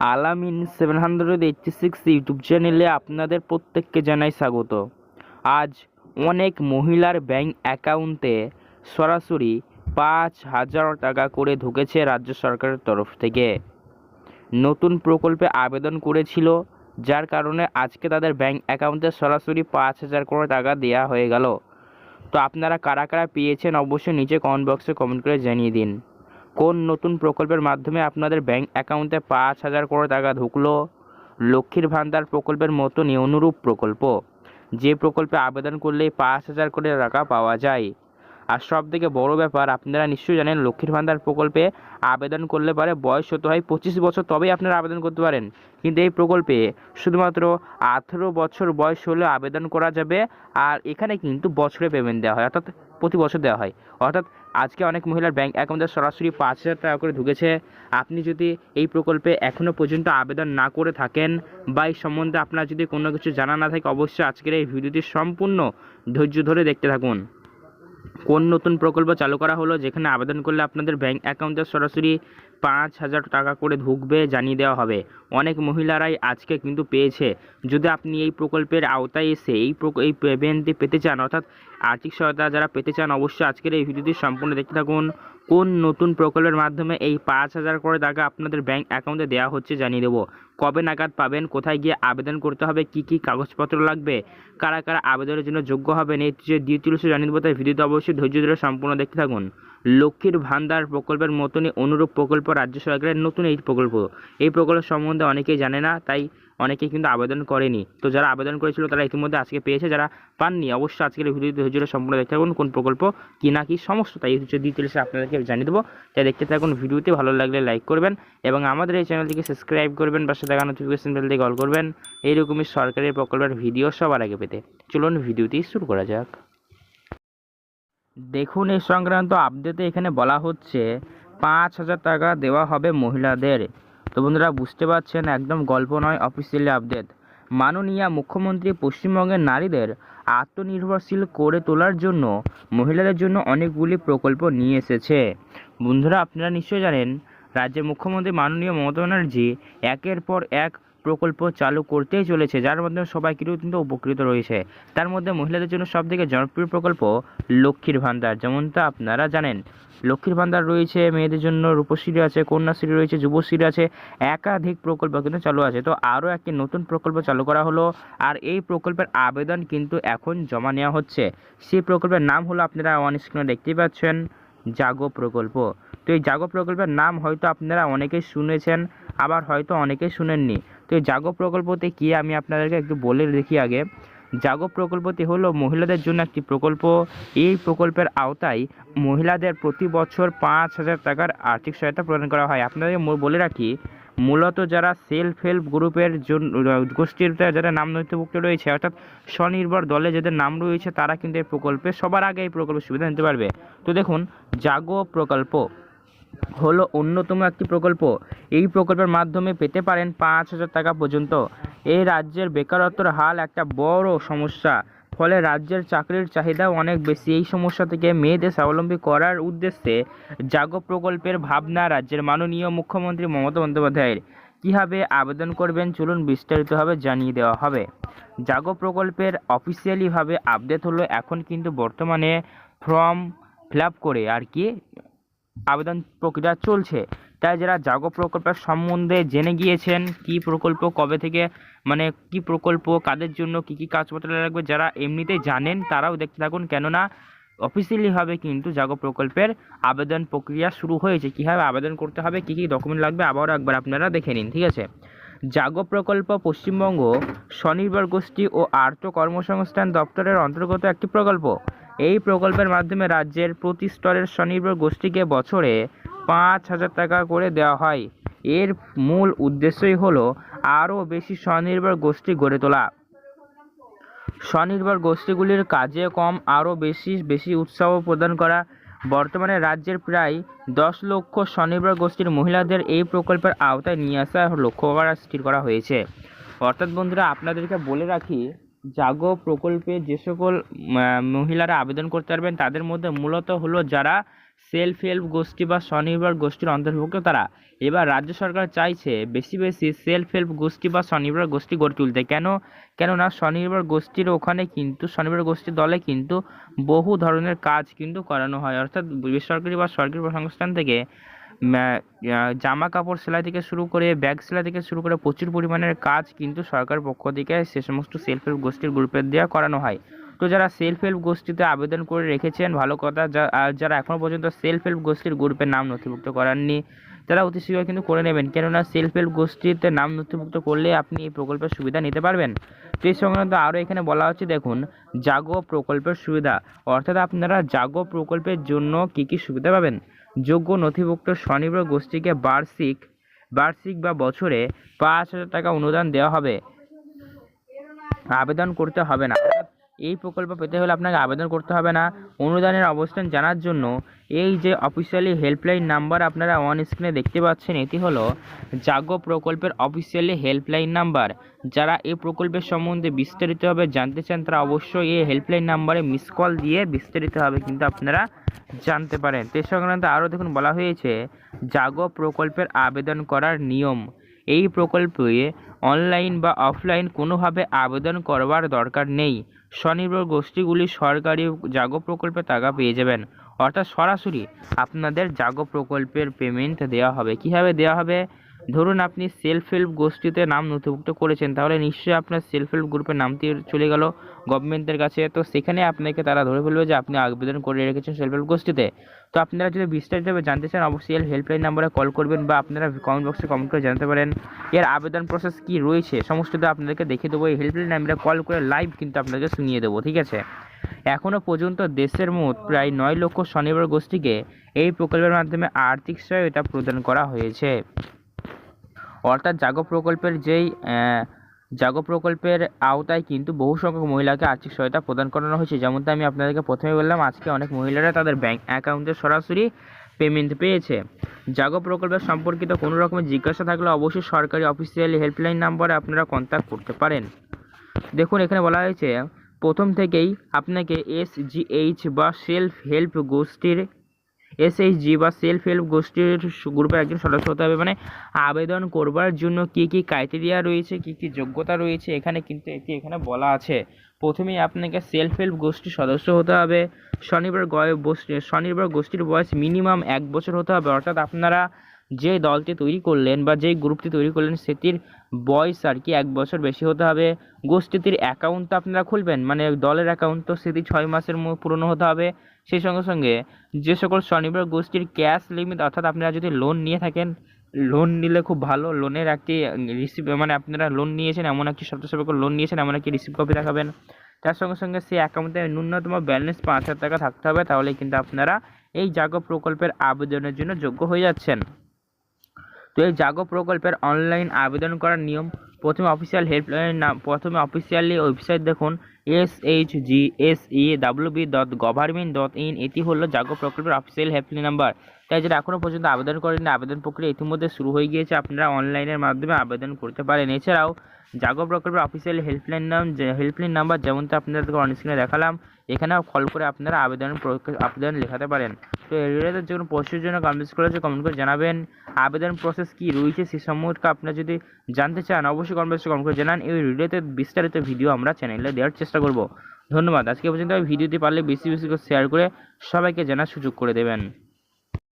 Alamin seven hundred eighty six YouTube চ্যানেলে আপনাদের প্রত্যেককে জানাই স্বাগত। আজ অনেক মহিলার ব্যাংক অ্যাকাউন্টে সরাসরি পাঁচ হাজার টাকা করে ঢুকেছে রাজ্য সরকারের তরফ থেকে। নতুন প্রকল্পে আবেদন করেছিল, যার কারণে আজকে তাদের ব্যাংক অ্যাকাউন্টে সরাসরি পাঁচ হাজার করে টাকা দেওয়া হয়ে গেল। তো আপনারা কারা কারা পেয়েছেন অবশ্যই নিচে কমেন্ট বক্সে কমেন্ট করে জানিয়ে দিন। কোন নতুন প্রকল্পের মাধ্যমে আপনাদের ব্যাংক অ্যাকাউন্টে পাঁচ হাজার করে টাকা ঢুকলো? লক্ষ্মীর ভান্ডার প্রকল্পের মতনই অনুরূপ প্রকল্প। যে প্রকল্পে আবেদন করলেই পাঁচ হাজার করে টাকা পাওয়া যায়। আর সব থেকে বড় ব্যাপার, আপনারা নিশ্চয়ই জানেন লক্ষ্মীর ভান্ডার প্রকল্পে আবেদন করলে পারে বয়স হতে হয় পঁচিশ বছর, তবেই আপনারা আবেদন করতে পারেন। কিন্তু এই প্রকল্পে শুধুমাত্র আঠেরো বছর বয়স হলে আবেদন করা যাবে, আর এখানে কিন্তু বছরে পেমেন্ট দেওয়া হয়, অর্থাৎ প্রতি বছর দেওয়া হয়। অর্থাৎ আজকে অনেক মহিলার ব্যাংক অ্যাকাউন্টে সরাসরি পাঁচ হাজার টাকা করে ঢুকেছে। আপনি যদি এই প্রকল্পে এখনও পর্যন্ত আবেদন না করে থাকেন বা এই সম্বন্ধে আপনার যদি কোনো কিছু জানা না থাকে, অবশ্যই আজকের এই ভিডিওটি সম্পূর্ণ ধৈর্য ধরে দেখতে থাকুন। কোন নতুন প্রকল্প চালু করা হলো? যেখানে আবেদন করলে আপনাদের ব্যাঙ্ক অ্যাকাউন্টে সরাসরি পাঁচ হাজার টাকা করে ঢুকবে জানিয়ে দেওয়া হবে। অনেক মহিলারাই আজকে কিন্তু পেয়েছে। যদি আপনি এই প্রকল্পের আওতায় এসে এই এই পেমেন্টটি পেতে চান, অর্থাৎ আর্থিক সহায়তা যারা পেতে চান, অবশ্যই আজকের এই ভিডিওটি সম্পূর্ণ দেখতে থাকুন। কোন নতুন প্রকল্পের মাধ্যমে এই পাঁচ হাজার করে টাকা আপনাদের ব্যাংক অ্যাকাউন্টে দেওয়া হচ্ছে জানিয়ে দেবো। কবে নাগাদ পাবেন, কোথায় গিয়ে আবেদন করতে হবে, কি কি কাগজপত্র লাগবে, কারা কারা আবেদনের জন্য যোগ্য হবেন এই যে ডিটেলস জানিয়ে দেবো, তাই ভিডিওতে অবশ্যই ধৈর্য ধরে সম্পূর্ণ দেখতে থাকুন। লক্ষ্মীর ভান্ডার প্রকল্পের মতনই অনুরূপ প্রকল্প রাজ্য সরকারের নতুন এই প্রকল্প। এই প্রকল্প সম্বন্ধে অনেকেই জানে না, তাই অনেকেই কিন্তু আবেদন করেনি। তো যারা আবেদন করেছিল, তারা ইতিমধ্যে আজকে পেয়েছে। যারা পাননি, অবশ্যই আজকের ভিডিওতে ধৈর্য সম্পূর্ণ দেখতে থাকুন, কোন প্রকল্প কি না কি সমস্ত, তাই হচ্ছে ডিটেলসে আপনাদেরকে জানিয়ে দেবো। তাই দেখতে থাকুন ভিডিওতে ভালো লাগলে লাইক করবেন এবং আমাদের এই চ্যানেলটিকে সাবস্ক্রাইব করবেন, পাশে দেখা নোটিফিকেশন বেল দিয়ে কল করবেন। এইরকমই সরকারি প্রকল্পের ভিডিও সবার আগে পেতে। চলুন ভিডিওটি শুরু করা যাক। দেখুন, এই সংক্রান্ত আপডেটে এখানে বলা হচ্ছে পাঁচ হাজার টাকা দেওয়া হবে মহিলাদের। তো বন্ধুরা, বুঝতে পারছেন, একদম গল্প নয় অফিসিয়ালি আপডেট মাননীয় মুখ্যমন্ত্রী পশ্চিমবঙ্গের নারীদের আত্মনির্ভরশীল করে তোলার জন্য মহিলাদের জন্য অনেকগুলি প্রকল্প নিয়ে এসেছে। বন্ধুরা, আপনারা নিশ্চয়ই জানেন, রাজ্যের মুখ্যমন্ত্রী মাননীয় মমতা ব্যানার্জি একের পর এক প্রকল্প চালু করতেই চলেছে, যার মাধ্যমে সবাই কিন্তু উপকৃত রয়েছে। তার মধ্যে মহিলাদের জন্য সবথেকে জনপ্রিয় প্রকল্প লক্ষ্মীর ভান্ডার, যেমনটা আপনারা জানেন। লক্ষ্মীর ভান্ডার রয়েছে, মেয়েদের জন্য রূপশ্রী আছে, কন্যাশ্রী রয়েছে, যুবশ্রী আছে, একাধিক প্রকল্প কিন্তু চালু আছে। তো আরও একটি নতুন প্রকল্প চালু করা হলো, আর এই প্রকল্পের আবেদন কিন্তু এখন জমা নেওয়া হচ্ছে। সেই প্রকল্পের নাম হলো আপনারা অন স্ক্রিনে দেখতেই পাচ্ছেন, জাগো প্রকল্প। তো এই জাগো প্রকল্পের নাম হয়তো আপনারা অনেকেই শুনেছেন, আবার হয়তো অনেকেই শুনেননি। তো জাগো প্রকল্পতে কি আমি আপনাদেরকে একটু বলে দেখি আগে। জাগো প্রকল্পটি হলো মহিলাদের জন্য একটি প্রকল্প। এই প্রকল্পের আওতায় মহিলাদের প্রতি বছর পাঁচ হাজার টাকার আর্থিক সহায়তা প্রদান করা হয়। আপনাদের বলে রাখি, মূলত যারা সেলফ হেল্প গ্রুপের জন্য গোষ্ঠীর যারা নাম নথিভুক্ত রয়েছে, অর্থাৎ স্বনির্ভর দলে যাদের নাম রয়েছে, তারা কিন্তু এই প্রকল্পে সবার আগে এই প্রকল্পের সুবিধা নিতে পারবে। তো দেখুন, জাগো প্রকল্প। হলো অন্যতম একটি প্রকল্প। এই প্রকল্পের মাধ্যমে পেতে পারেন পাঁচ হাজার টাকা পর্যন্ত। এই রাজ্যের বেকারত্বর হাল একটা বড় সমস্যা। ফলে রাজ্যের চাকরির চাহিদাও অনেক বেশি। এই সমস্যা থেকে মেয়েদের স্বাবলম্বী করার উদ্দেশ্যে জাগো প্রকল্পের ভাবনা রাজ্যের মাননীয় মুখ্যমন্ত্রী মমতা বন্দ্যোপাধ্যায়ের। কীভাবে আবেদন করবেন চলুন বিস্তারিতভাবে জানিয়ে দেওয়া হবে। জাগো প্রকল্পের অফিসিয়ালিভাবে আপডেট হলো এখন কিন্তু বর্তমানে ফর্ম ফিল করে। আর কি? আবেদন প্রক্রিয়া চলছে। তাই যারা জাগো প্রকল্পের সম্বন্ধে জেনে গিয়েছেন, কি প্রকল্প, কবে থেকে মানে কি প্রকল্প, কাদের জন্য কি কি কাগজপত্র লাগবে, যারা এমনিতেই জানেন তারাও দেখতে থাকুন। কেননা অফিসিয়ালিভাবে কিন্তু জাগো প্রকল্পের আবেদন প্রক্রিয়া শুরু হয়েছে। কীভাবে আবেদন করতে হবে, কী কী ডকুমেন্ট লাগবে, আবারও একবার আপনারা দেখে নিন, ঠিক আছে? জাগো প্রকল্প পশ্চিমবঙ্গ স্বনির্ভর গোষ্ঠী ও আর্থ কর্মসংস্থান দপ্তরের অন্তর্গত একটি প্রকল্প। এই প্রকল্পের মাধ্যমে রাজ্যের প্রতি স্তরের স্বনির্ভর গোষ্ঠীকে বছরে পাঁচ হাজার টাকা করে দেওয়া হয়। এর মূল উদ্দেশ্যই হলো আরও বেশি স্বনির্ভর গোষ্ঠী গড়ে তোলা। স্বনির্ভর গোষ্ঠীগুলির কাজে কম, আরও বেশি বেশি উৎসাহ প্রদান করা। বর্তমানে রাজ্যের প্রায় দশ লক্ষ স্বনির্ভর গোষ্ঠীর মহিলাদের এই প্রকল্পের আওতায় নিয়ে আসা লক্ষ্য করা স্থির করা হয়েছে। অর্থাৎ বন্ধুরা, আপনাদেরকে বলে রাখি জাগো প্রকল্পে যে সকল মহিলারা আবেদন করতে পারবেন, তাদের মধ্যে মূলত হলো যারা সেলফ হেল্প গোষ্ঠী বা স্বনির্ভর গোষ্ঠীর অন্তর্ভুক্ত তারা। এবার রাজ্য সরকার চাইছে বেশি বেশি সেলফ হেল্প গোষ্ঠী বা স্বনির্ভর গোষ্ঠী গড়ে তুলতে। কেন? কেননা স্বনির্ভর গোষ্ঠীর ওখানে কিন্তু, স্বনির্ভর গোষ্ঠীর দলে কিন্তু বহু ধরনের কাজ কিন্তু করানো হয়। অর্থাৎ বেসরকারি বা সরকারি সংস্থান থেকে জামা কাপড় সেলাই থেকে শুরু করে ব্যাগ সেলাই থেকে শুরু করে প্রচুর পরিমাণের কাজ কিন্তু সরকার পক্ষ থেকে সে সমস্ত সেলফ হেল্প গোষ্ঠীর গ্রুপের দেওয়া করানো হয়। তো যারা সেলফ হেল্প গোষ্ঠীতে আবেদন করে রেখেছেন, ভালো কথা যারা এখনও পর্যন্ত সেলফ হেল্প গোষ্ঠীর গ্রুপের নাম নথিভুক্ত করাননি, তারা অতি শীঘ্র কিন্তু করে নেবেন। কেননা সেলফ হেল্প গোষ্ঠীতে নাম নথিভুক্ত করলে আপনি এই প্রকল্পের সুবিধা নিতে পারবেন। তো এই সংক্রান্ত আরও এখানে বলা হচ্ছে, দেখুন, জাগো প্রকল্পের সুবিধা। অর্থাৎ আপনারা জাগো প্রকল্পের জন্য কী কী সুবিধা পাবেন? যোগ্য নথিভুক্ত স্বনির্ভর গোষ্ঠীকে বার্ষিক বার্ষিক বা বছরে পাঁচ হাজার টাকা অনুদান দেওয়া হবে। আবেদন করতে হবে না। এই প্রকল্প পেতে হলে আপনাকে আবেদন করতে হবে না। অনুদানের অবস্থান জানার জন্য এই যে অফিসিয়ালি হেল্পলাইন নাম্বার আপনারা অন স্ক্রিনে দেখতে পাচ্ছেন, এটি হলো জাগো প্রকল্পের অফিসিয়ালি হেল্পলাইন নাম্বার যারা এই প্রকল্পের সম্বন্ধে বিস্তারিতভাবে জানতে চান, তারা অবশ্যই এই হেল্পলাইন নাম্বারে মিস কল দিয়ে বিস্তারিতভাবে কিন্তু আপনারা জানতে পারেন। তে সংক্রান্ত আরও দেখুন, বলা হয়েছে, জাগো প্রকল্পের আবেদন করার নিয়ম। এই প্রকল্পে অনলাইন বা অফলাইন কোনোভাবে আবেদন করবার দরকার নেই। স্বনির্ভর গোষ্ঠীগুলি সরকারি জাগো প্রকল্পে টাকা পেয়ে যাবেন। অর্থাৎ সরাসরি আপনাদের জাগো প্রকল্পের পেমেন্ট দেওয়া হবে। কীভাবে দেওয়া হবে? ধরুন আপনি সেলফ হেল্প গোষ্ঠীতে নাম নথিভুক্ত করেছেন, তাহলে নিশ্চয়ই আপনার সেলফ হেল্প গ্রুপের নামটি চলে গেল গভর্নমেন্টের কাছে। তো সেখানে আপনাকে তারা ধরে ফেলবে যে আপনি আবেদন করে রেখেছেন সেলফ হেল্প গোষ্ঠীতে। তো আপনারা যদি বিস্তারিতভাবে জানতে চান, অবশ্যই হেল্পলাইন নাম্বারে কল করবেন বা আপনারা কমেন্ট বক্সে কমেন্ট করে জানতে পারেন। এর আবেদন প্রসেস কি রয়েছে, সমস্তটা আপনাদেরকে দেখিয়ে দেবো। এই হেল্পলাইন নাম্বারে কল করে লাইভ কিন্তু আপনাদেরকে শুনিয়ে দেবো, ঠিক আছে? এখনও পর্যন্ত দেশের মোট প্রায় নয় লক্ষ স্বনির্ভর গোষ্ঠীকে এই প্রকল্পের মাধ্যমে আর্থিক সহায়তা প্রদান করা হয়েছে। অর্থাৎ জাগো প্রকল্পের যেই জাগো প্রকল্পের আওতায় কিন্তু বহু সংখ্যক মহিলাকে আর্থিক সহায়তা প্রদান করানো হয়েছে। যেমনটা আমি আপনাদেরকে প্রথমে বললাম, আজকে অনেক মহিলারা তাদের ব্যাংক অ্যাকাউন্টে সরাসরি পেমেন্ট পেয়েছে। জাগো প্রকল্পের সম্পর্কিত কোনো রকমের জিজ্ঞাসা থাকলে অবশ্যই সরকারি অফিসিয়াল হেল্পলাইন নাম্বারে আপনারা কন্ট্যাক্ট করতে পারেন। দেখুন, এখানে বলা হয়েছে, প্রথম থেকেই আপনাকে এসজিএইচ বা সেলফ হেল্প গোষ্ঠীর এসএইচজি বা সেলফ হেল্প গোষ্ঠীর গ্রুপের একজন সদস্য হতে হবে। মানে আবেদন করবার জন্য কী কী ক্রাইটেরিয়া রয়েছে, কী কী যোগ্যতা রয়েছে, এখানে কিন্তু এটি এখানে বলা আছে। প্রথমেই আপনাকে সেলফ হেল্প গোষ্ঠীর সদস্য হতে হবে। স্বনির্ভর গোষ্ঠী- স্বনির্ভর গোষ্ঠীর বয়স মিনিমাম এক বছর হতে হবে। অর্থাৎ আপনারা যে দলটি তৈরি করলেন বা যেই গ্রুপটি তৈরি করলেন সেটির বয়স আর কি এক বছর বেশি হতে হবে। গোষ্ঠীটির অ্যাকাউন্ট তো আপনারা খুলবেন মানে দলের অ্যাকাউন্ট তো সেটি ছয় মাসের পুরনো হতে হবে। সেই সঙ্গে সঙ্গে যে সকল স্বনির্ভর গোষ্ঠীর ক্যাশ লিমিট অর্থাৎ আপনারা যদি লোন নিয়ে থাকেন লোন নিলে খুব ভালো। লোনের একটি রিসিভ মানে আপনারা লোন নিয়েছেন, এমন একটি সত্যসাপেক্ষ লোন নিয়েছেন, এমন একটি রিসিভ কপি রাখাবেন। তার সঙ্গে সঙ্গে সেই অ্যাকাউন্টে ন্যূনতম ব্যালেন্স পাঁচ হাজার টাকা থাকতে হবে, তাহলে কিন্তু আপনারা এই জাগো প্রকল্পের আবেদনের জন্য যোগ্য হয়ে যাচ্ছেন। তো এই জাগো প্রকল্পের অনলাইন আবেদন করার নিয়ম। প্রথমে অফিসিয়াল হেল্পলাইন নাম, প্রথমে অফিসিয়ালি ওয়েবসাইট দেখুন S H G S E B dot government dot in এটি হলো জাগো প্রকল্পের অফিসিয়াল হেল্পলাইন নাম্বার তাই যারা এখনও পর্যন্ত আবেদন করেনি আবেদন প্রক্রিয়া ইতিমধ্যে শুরু হয়ে গিয়েছে। আপনারা অনলাইনের মাধ্যমে আবেদন করতে পারেন। এছাড়াও, জাগো প্রকল্পের অফিসিয়াল হেল্পলাইন নাম হেল্পলাইন নাম্বার যেমনটা আপনাদেরকে অন স্ক্রিনে দেখালাম, এখানেও কল করে আপনারা আবেদন আবেদন লেখাতে পারেন। রিলেটেড যে কোনো প্রশ্নের জন্য কমেন্টস করেছে কমেন্ট করে জানাবেন। আবেদন প্রসেস কি রয়েছে সে সম্পর্কে আপনারা যদি জানতে চান, অবশ্যই কমেন্ট কমেন্ট করে জানান। এই রিলেটেড বিস্তারিত ভিডিও আমরা চ্যানেলে দেওয়ার চেষ্টা করব। ধন্যবাদ। আজকে পর্যন্ত ভিডিওটি পারলে বেশি বেশি করে শেয়ার করে সবাইকে জানার সুযোগ করে দেবেন।